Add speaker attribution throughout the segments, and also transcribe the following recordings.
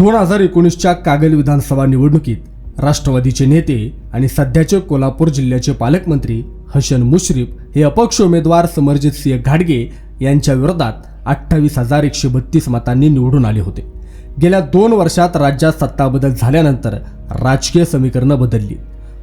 Speaker 1: दोन हजार एकोणीसच्या कागल विधानसभा निवडणुकीत राष्ट्रवादीचे नेते आणि सध्याचे कोल्हापूर जिल्ह्याचे पालकमंत्री हसन मुश्रीफ हे अपक्ष उमेदवार समरजित सिंह घाडगे यांच्या विरोधात अठ्ठावीस हजार एकशे बत्तीस मतांनी निवडून आले होते. गेल्या दोन वर्षात राज्यात सत्ता बदल झाल्यानंतर राजकीय समीकरणं बदलली.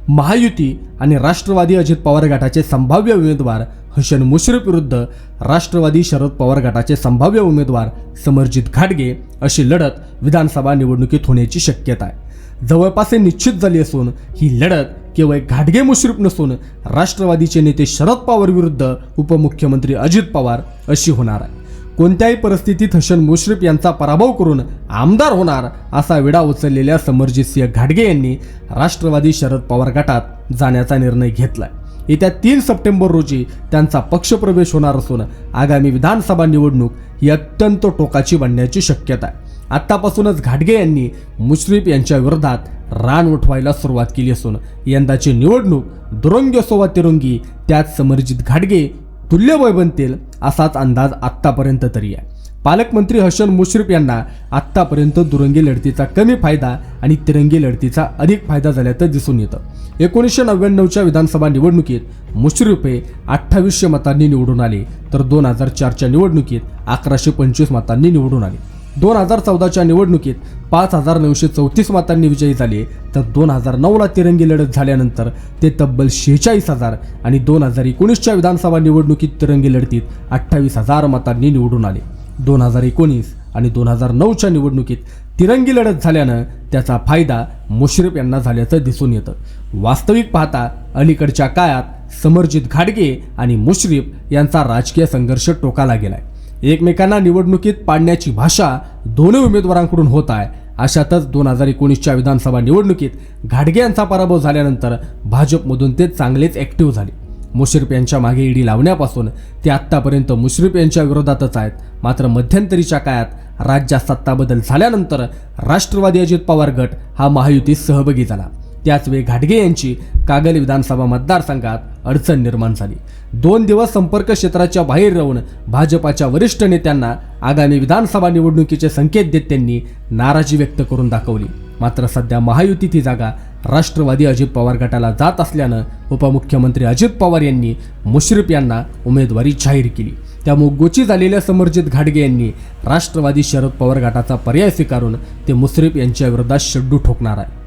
Speaker 1: महायुती आणि राष्ट्रवादी अजित पवार गटाचे संभाव्य उमेदवार हसन मुश्रीफ विरुद्ध राष्ट्रवादी शरद पवार गटाचे संभाव्य उमेदवार समरजित घाटगे अशी लढत विधानसभा निवडणुकीत होण्याची शक्यता आहे. जवळपास हे निश्चित झाली असून ही लढत केवळ घाटगे मुश्रीफ नसून राष्ट्रवादीचे नेते शरद पवार विरुद्ध उपमुख्यमंत्री अजित पवार अशी होणार आहे. कोणत्याही परिस्थितीत हसन मुश्रीफ यांचा पराभव करून आमदार होणार असा विडा उचललेल्या समरजित सिंह घाटगे यांनी राष्ट्रवादी शरद पवार गटात जाण्याचा निर्णय घेतलाय. येत्या तीन सप्टेंबर रोजी त्यांचा पक्षप्रवेश होणार असून आगामी विधानसभा निवडणूक ही अत्यंत टोकाची बनण्याची शक्यता आहे. आत्तापासूनच घाटगे यांनी मुश्रीफ यांच्या विरोधात रान उठवायला सुरुवात केली असून यंदाची निवडणूक दुरंगी सोबत तिरंगी त्यात समरजित घाटगे तुल्यवय बनतील असाच अंदाज आत्तापर्यंत तरी आहे. पालकमंत्री हसन मुश्रीफ यांना आत्तापर्यंत दुरंगी लढतीचा कमी फायदा आणि तिरंगी लढतीचा अधिक फायदा झाल्याचं दिसून येतं. एकोणीसशे नव्याण्णवच्या विधानसभा निवडणुकीत मुश्रीफ हे अठ्ठावीसशे मतांनी निवडून आले तर दोन हजार चारच्या निवडणुकीत अकराशे पंचवीस मतांनी निवडून आले. दोन हजार चौदाच्या निवडणुकीत पाच हजार नऊशे चौतीस मतांनी विजयी झाले. तर दोन हजार नऊला तिरंगी लढत झाल्यानंतर ते तब्बल शेहेचाळीस हजार आणि दोन हजार एकोणीसच्या विधानसभा निवडणुकीत तिरंगी लढतीत अठ्ठावीस हजार मतांनी निवडून आले. दोन हजार एकोणीस आणि दोन हजार नऊच्या निवडणुकीत तिरंगी लढत झाल्यानं त्याचा फायदा मुश्रीफ यांना झाल्याचं दिसून येतं. वास्तविक पाहता अलीकडच्या काळात समरजित घाडगे आणि मुश्रीफ यांचा राजकीय संघर्ष टोकाला गेलाय. एकमेकांना निवडणुकीत पाडण्याची भाषा दोन्ही उमेदवारांकडून होत आहे. अशातच दोन हजार एकोणीसच्या विधानसभा निवडणुकीत घाटगे यांचा पराभव झाल्यानंतर भाजपमधून ते चांगलेच ॲक्टिव्ह झाले. मुश्रीफ यांच्या मागे ईडी लावण्यापासून ते आत्तापर्यंत मुश्रीफ यांच्या विरोधातच आहेत. मात्र मध्यंतरीच्या काळात राज्यात सत्ता बदल झाल्यानंतर राष्ट्रवादी अजित पवार गट हा महायुतीत सहभागी झाला. त्याचवेळी घाटगे यांची कागल विधानसभा मतदारसंघात अडचण निर्माण झाली. दोन दिवस संपर्क क्षेत्राच्या बाहेर राहून भाजपाच्या वरिष्ठ नेत्यांना आगामी विधानसभा निवडणुकीचे संकेत देत त्यांनी नाराजी व्यक्त करून दाखवली. मात्र सध्या महायुतीत ही जागा राष्ट्रवादी अजित पवार गटाला जात असल्यानं उपमुख्यमंत्री अजित पवार यांनी मुश्रीफ यांना उमेदवारी जाहीर केली. त्यामुळे गोची झालेल्या समर्जित घाटगे यांनी राष्ट्रवादी शरद पवार गटाचा पर्याय स्वीकारून ते मुश्रीफ यांच्या विरोधात शड्डू ठोकणार आहे.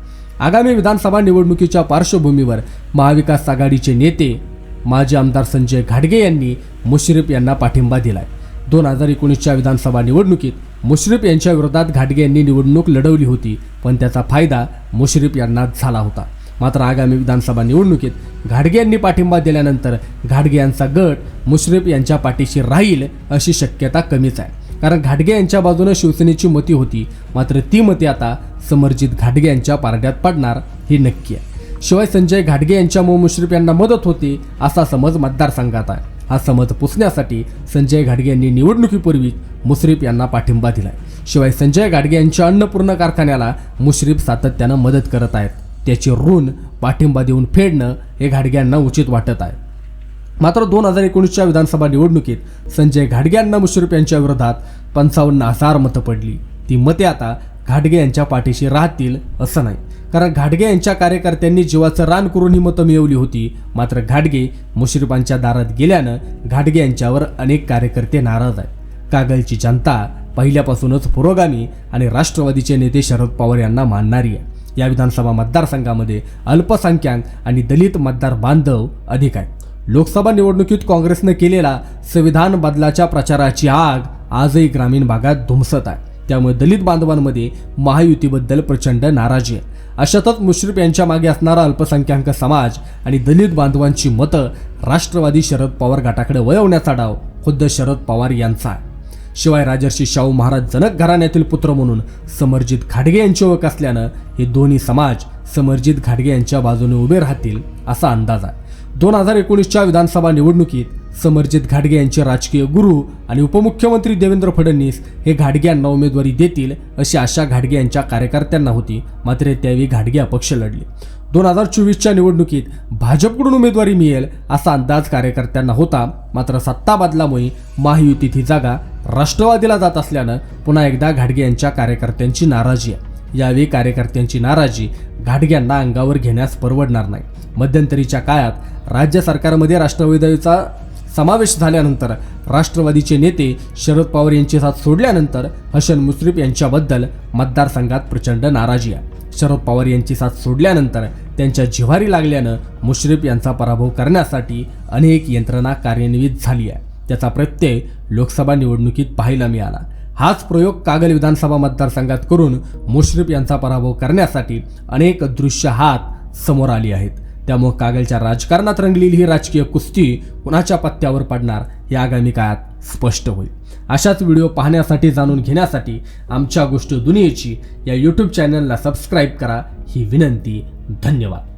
Speaker 1: आगामी विधानसभा निवडणुकीच्या पार्श्वभूमीवर महाविकास आघाडीचे नेते माजी आमदार संजय घाटगे यांनी मुश्रीफ यांना पाठिंबा दिलाय. दोन हजार एकोणीसच्या विधानसभा निवडणुकीत मुश्रीफ यांच्या विरोधात घाटगे यांनी निवडणूक लढवली होती पण त्याचा फायदा मुश्रीफ यांना झाला होता. मात्र आगामी विधानसभा निवडणुकीत घाटगे यांनी पाठिंबा दिल्यानंतर घाटगे यांचा गट मुश्रीफ यांच्या पाठीशी राहील अशी शक्यता कमीच आहे. कारण घाटगे यांच्या बाजूने शिवसेनेची मती होती मात्र ती मते आता समर्जित घाटगे यांच्या पारड्यात पडणार हे नक्की आहे. शिवाय संजय घाटगे यांच्यामुळे मुश्रीफ यांना मदत होती असा समज मतदारसंघात आहे. हा समज पुसण्यासाठी संजय घाटगे यांनी निवडणुकीपूर्वी मुश्रीफ यांना पाठिंबा दिलाय. शिवाय संजय घाटगे यांच्या अन्नपूर्ण कारखान्याला मुश्रीफ सातत्यानं मदत करत आहेत. त्याचे ऋण पाठिंबा देऊन फेडणं हे घाटग्यांना उचित वाटत आहे. मात्र दोन हजार एकोणीसच्या विधानसभा निवडणुकीत संजय घाटगे यांना मुश्रीफ यांच्या विरोधात पंचावन्न हजार मतं पडली. ती मते आता घाटगे यांच्या पाठीशी राहतील असं नाही. कारण घाटगे यांच्या कार्यकर्त्यांनी जीवाचं रान करून ही मतं मिळवली होती. मात्र घाटगे मुश्रीफांच्या दारात गेल्यानं घाटगे यांच्यावर अनेक कार्यकर्ते नाराज आहेत. कागलची जनता पहिल्यापासूनच पुरोगामी आणि राष्ट्रवादीचे नेते शरद पवार यांना मानणारी आहे. या विधानसभा मतदारसंघामध्ये अल्पसंख्याक आणि दलित मतदार बांधव अधिक आहेत. लोकसभा निवडणुकीत काँग्रेसनं केलेला संविधान बदलाच्या प्रचाराची आग आजही ग्रामीण भागात धुमसत आहे. त्यामुळे दलित बांधवांमध्ये महायुतीबद्दल प्रचंड नाराजी आहे. अशातच मुश्रीफ यांच्या मागे असणारा अल्पसंख्याक समाज आणि दलित बांधवांची मतं राष्ट्रवादी शरद पवार गटाकडे वळवण्याचा डाव खुद्द शरद पवार यांचा आहे. शिवाय राजर्षी शाहू महाराज जनक घराण्यातील पुत्र म्हणून समरजित घाटगे यांची ओळख असल्यानं हे दोन्ही समाज समरजित घाटगे यांच्या बाजूने उभे राहतील असा अंदाज आहे. दोन हजार एकोणीसच्या विधानसभा निवडणुकीत समर्जित घाटगे यांचे राजकीय गुरु आणि उपमुख्यमंत्री देवेंद्र फडणवीस हे घाटगे यांना उमेदवारी देतील अशी आशा घाटगे यांच्या कार्यकर्त्यांना होती. मात्र त्यावेळी घाटगे अपक्ष लढले. दोन हजार चोवीसच्या निवडणुकीत भाजपकडून उमेदवारी मिळेल असा अंदाज कार्यकर्त्यांना होता. मात्र सत्ता बदलामुळे महायुतीत ही जागा राष्ट्रवादीला जात असल्यानं पुन्हा एकदा घाटगे यांच्या कार्यकर्त्यांची नाराजी आहे. यावेळी कार्यकर्त्यांची नाराजी घाटग्यांना अंगावर घेण्यास परवडणार नाही. मध्यंतरीच्या काळात राज्य सरकारमध्ये राष्ट्रवादीचा समावेश झाल्यानंतर राष्ट्रवादीचे नेते शरद पवार यांची साथ सोडल्यानंतर हसन मुश्रीफ यांच्याबद्दल मतदारसंघात प्रचंड नाराजी आहे. शरद पवार यांची साथ सोडल्यानंतर त्यांच्या जिव्हारी लागल्यानं मुश्रीफ यांचा पराभव करण्यासाठी अनेक यंत्रणा कार्यान्वित झाली आहे. त्याचा प्रत्यय लोकसभा निवडणुकीत पाहायला मिळाला. हाच प्रयोग कागल विधानसभा मतदारसंघात करून मुश्रीफ यांचा पराभव करण्यासाठी अनेक दृश्य हात समोर आली आहेत. त्यामुळे कागलच्या राजकारणात रंगलेली ही राजकीय कुस्ती कुणाच्या पत्त्यावर पडणार हे आगामी काळात स्पष्ट होईल. अशाच व्हिडिओ पाहण्यासाठी जाणून घेण्यासाठी आमच्या गोष्टी दुनियेची या यूट्यूब चॅनलला सबस्क्राईब करा. ही विनंती धन्यवाद.